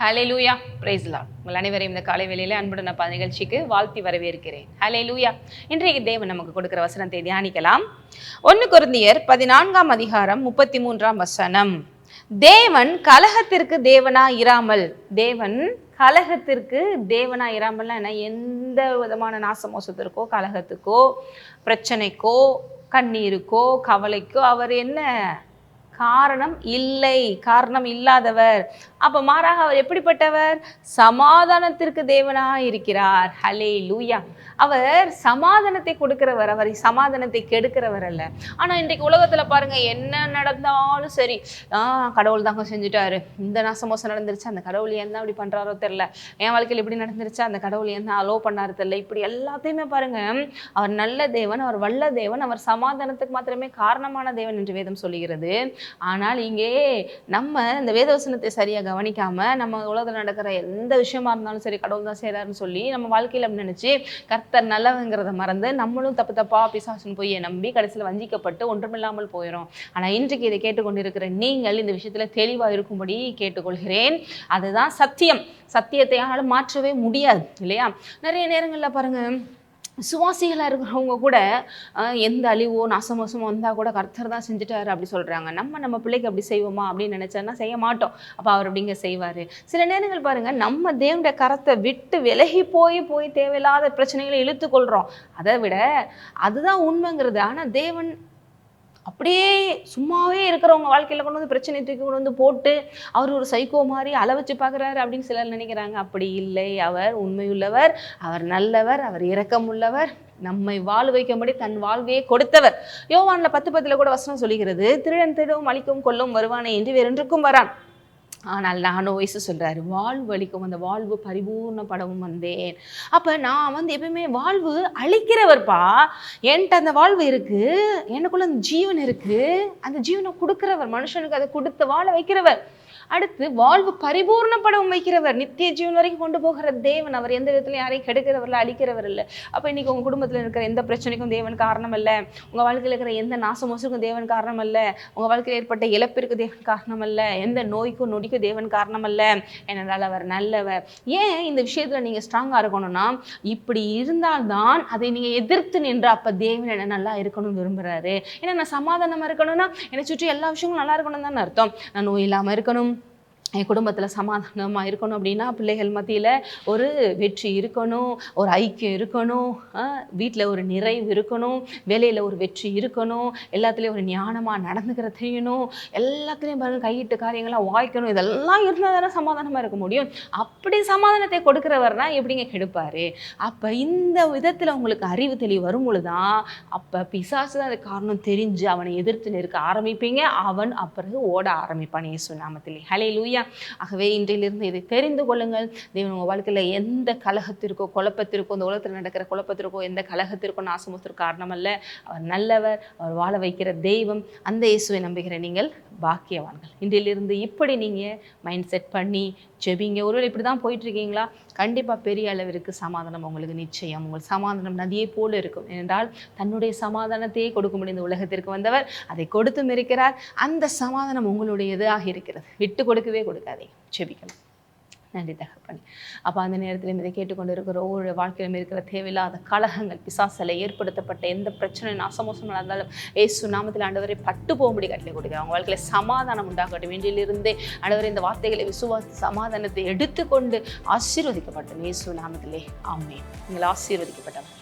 ஹலே லூயா பிரைஸ்லா உங்கள் அனைவரையும் இந்த காலை வேளையில அன்புடன் அப்பா நிகழ்ச்சிக்கு வாழ்த்தி வரவேற்கிறேன். ஹலே லூயா இன்றைக்கு தேவன் நமக்கு கொடுக்குற வசனத்தை தியானிக்கலாம். ஒன்று குருந்தியர் பதினான்காம் அதிகாரம் முப்பத்தி மூன்றாம் வசனம். தேவன் கலகத்திற்கு தேவனா இராமல். தேவன் கலகத்திற்கு தேவனா இராமல்னா என்ன? எந்த விதமான நாசமோசத்திற்கோ கலகத்துக்கோ பிரச்சனைக்கோ கண்ணீருக்கோ கவலைக்கோ அவர் என்ன? காரணம் இல்லை காரணம் இல்லாதவர். அப்போ மாறாக அவர் எப்படிப்பட்டவர்? சமாதானத்திற்கு தேவனாக இருக்கிறார் ஹலே லூயா அவர் சமாதானத்தை கொடுக்கிறவர் அவர் சமாதானத்தை கெடுக்கிறவர் அல்ல. ஆனால் இன்றைக்கு உலகத்தில் பாருங்கள் என்ன நடந்தாலும் சரி. ஆ கடவுள் தாங்க செஞ்சுட்டாரு. இந்த நாசமோசம் நடந்துருச்சு? அந்த கடவுள் ஏன் தான் இப்படி பண்ணுறாரோ தெரில என் வாழ்க்கையில் இப்படி நடந்துருச்சு? அந்த கடவுள் ஏன் தான் அலோ பண்ணாரு தெரில இப்படி எல்லாத்தையுமே பாருங்க அவர் நல்ல தேவன் அவர் வல்ல தேவன் அவர் சமாதானத்துக்கு மாத்திரமே காரணமான தேவன் என்று வேதம் சொல்லுகிறது. ஆனால் இங்கே நம்ம இந்த வேதவசனத்தை சரியாக கவனிக்காம நம்ம உலகத்தில் நடக்கிற எந்த விஷயமா இருந்தாலும் சரி கடவுள் தான் செய்கிறாருன்னு சொல்லி நம்ம வாழ்க்கையில் நினச்சி நினைச்சு கர்த்தர் நல்லவங்கிறத மறந்து நம்மளும் தப்பு தப்பா பிசாசுன்னு போய் நம்பி கடைசியில் வஞ்சிக்கப்பட்டு ஒன்றுமில்லாமல் போயிடும் ஆனால் இன்றைக்கு இதை கேட்டுக்கொண்டிருக்கிற நீங்கள் இந்த விஷயத்தில் தெளிவாக இருக்கும்படி கேட்டுக்கொள்கிறேன். அதுதான் சத்தியம். சத்தியத்தை யாராலும் மாற்றவே முடியாது இல்லையா? நிறைய நேரங்களில் பாருங்க சுவாசிகளாக இருக்கிறவங்க கூட எந்த அழிவோ நாசமோசமோ வந்தால் கூட கர்த்தர் தான் செஞ்சுட்டாரு அப்படி சொல்கிறாங்க நம்ம நம்ம பிள்ளைக்கு அப்படி செய்வோமா அப்படின்னு நினச்சோன்னா செய்ய மாட்டோம். அப்போ அவர் அப்படிங்க செய்வார். சில நேரங்கள் பாருங்கள் நம்ம தேவனுடைய கரத்தை விட்டு விலகி போய் போய் தேவையில்லாத பிரச்சனைகளை இழுத்துக்கொள்கிறோம் அதை விட அதுதான் உண்மைங்கிறது. ஆனால் தேவன் அப்படியே சும்மாவே இருக்கிறவங்க வாழ்க்கையில் கொண்டு வந்து பிரச்சனை தூக்கி கொண்டு வந்து போட்டு அவர் ஒரு சைக்கோ மாதிரி அள வச்சு பார்க்குறாரு அப்படின்னு சிலர் நினைக்கிறாங்க. அப்படி இல்லை. அவர் உண்மையுள்ளவர் அவர் நல்லவர் அவர் இரக்கமுள்ளவர் நம்மை வாழ வைக்கும்படி தன் வாழ்வையே கொடுத்தவர். யோவானில் பத்து பத்தில் கூட வசனம் சொல்லுகிறது திருடன் திருடவும் அழிக்கவும் கொல்லும் வருவானே என்று வேறென்றுக்கும் வரான். ஆனால் நானும் வயசு சொல்கிறாரு வாழ்வு அளிக்கும் அந்த வாழ்வு பரிபூர்ணப்படவும் வந்தேன். அப்போ நான் வந்து எப்பயுமே வாழ்வு அழிக்கிறவர்ப்பா என்கிட்ட அந்த வாழ்வு இருக்குது எனக்குள்ள அந்த ஜீவன் இருக்குது அந்த ஜீவனை கொடுக்குறவர் மனுஷனுக்கு அதை கொடுத்து வாழ வைக்கிறவர். அடுத்து வாழ்வு பரிபூர்ணப்படவும் வைக்கிறவர். நித்திய ஜீவன் வரைக்கும் கொண்டு போகிற தேவன் அவர் எந்த விதத்துலையும் யாரையும் கெடுக்கிறவர்ல அழிக்கிறவர் இல்லை அப்போ இன்னைக்கு உங்கள் குடும்பத்தில் இருக்கிற எந்த பிரச்சனைக்கும் தேவன் காரணம் இல்லை உங்கள் வாழ்க்கையில் இருக்கிற எந்த நாசமோசுக்கும் தேவன் காரணம் இல்லை உங்கள் வாழ்க்கையில் ஏற்பட்ட இழப்பிற்கு தேவன் காரணம் இல்லை எந்த நோய்க்கும் நொடி நொடிக்கும் தேவன் காரணம் அல்ல ஏனென்றால் அவர் நல்லவர். ஏன் இந்த விஷயத்துல நீங்க ஸ்ட்ராங்கா இருக்கணும்னா இப்படி இருந்தால்தான் அதை நீங்க எதிர்த்து நின்று அப்ப தேவன் என்ன நல்லா இருக்கணும்னு விரும்புறாரு. ஏன்னா நான் சமாதானமா இருக்கணும்னா என்னை சுற்றி எல்லா விஷயங்களும் நல்லா இருக்கணும் தானே அர்த்தம். நான் நோய் இல்லாம இருக்கணும். என் குடும்பத்தில் சமாதானமாக இருக்கணும் அப்படின்னா பிள்ளைகள் மத்தியில் ஒரு வெற்றி இருக்கணும் ஒரு ஐக்கியம் இருக்கணும் வீட்டில் ஒரு நிறைவு இருக்கணும் வேலையில் ஒரு வெற்றி இருக்கணும் எல்லாத்துலேயும் ஒரு ஞானமாக நடந்துக்கிற தெரியணும் எல்லாத்துலேயும் பாருங்கள் கையிட்டு காரியங்களாக வாய்க்கணும் இதெல்லாம் இருந்தால் தானே சமாதானமாக இருக்க முடியும். அப்படி சமாதானத்தை கொடுக்குறவர்னா எப்படிங்க கெடுப்பார்? அப்போ இந்த விதத்தில் உங்களுக்கு அறிவு தெளிவு வரும் பொழுதுதான் அப்போ பிசாசு தான் அது காரணம் தெரிஞ்சு அவனை எதிர்த்து நிற்க ஆரம்பிப்பீங்க. அவன் அப்பிறகு ஓட ஆரம்பிப்பான் இயேசு நாமத்திலே. ஹலே லூயா ஆகவே இன்றையிலிருந்து இதை தெரிந்து கொள்ளுங்கள். தேவன் உங்கள் வாழ்க்கையில் எந்த கலகத்திற்கோ குழப்பத்திற்கோ இந்த உலகத்தில் நடக்கிற குழப்பத்திற்கோ எந்த கலகத்திற்கோ நாசமத்திற்கோ காரணம் அல்ல அவர் நல்லவர் அவர் வாழ வைக்கிற தெய்வம். அந்த இயேசுவை நம்புகிற நீங்கள் பாக்கியவான்கள். இன்றையிலிருந்து இப்படி நீங்கள் மைண்ட் செட் பண்ணி ஜெபிங்க. ஒருவேளை இப்படி தான் போயிட்டுருக்கீங்களா? கண்டிப்பாக பெரிய அளவிற்கு சமாதானம் உங்களுக்கு நிச்சயம். உங்கள் சமாதானம் நதியை போல இருக்கும். ஏனென்றால் தன்னுடைய சமாதானத்தையே கொடுக்க முடியும் உலகத்திற்கு வந்தவர். அதை கொடுத்தும் இருக்கிறார். அந்த சமாதானம் உங்களுடையதாக இருக்கிறது. விட்டு கொடுக்கவே கொடுக்காதீங்க ஜெபிக்கலாம் நன்றி தகப்பனே. அப்போ அந்த நேரத்தில் இதை கேட்டுக்கொண்டு இருக்கிற ஒவ்வொரு வாழ்க்கையிலும் இருக்கிற தேவையில்லாத கலகங்கள் பிசாசில் ஏற்படுத்தப்பட்ட எந்த பிரச்சனை நாசமோசம் இருந்தாலும் ஏசு நாமத்தில் ஆண்டவரை பட்டு போகும்படி கட்டளை கொடுக்குது அவங்க வாழ்க்கையில் சமாதானம் உண்டாகட்டும். இன்றிலிருந்தே ஆண்டவர் இந்த வார்த்தைகளை விசுவாசி சமாதானத்தை எடுத்துக்கொண்டு ஆசீர்வதிக்கப்பட்டோம் இயேசு நாமத்திலே. ஆமே நீங்கள் ஆசீர்வதிக்கப்பட்டவர்.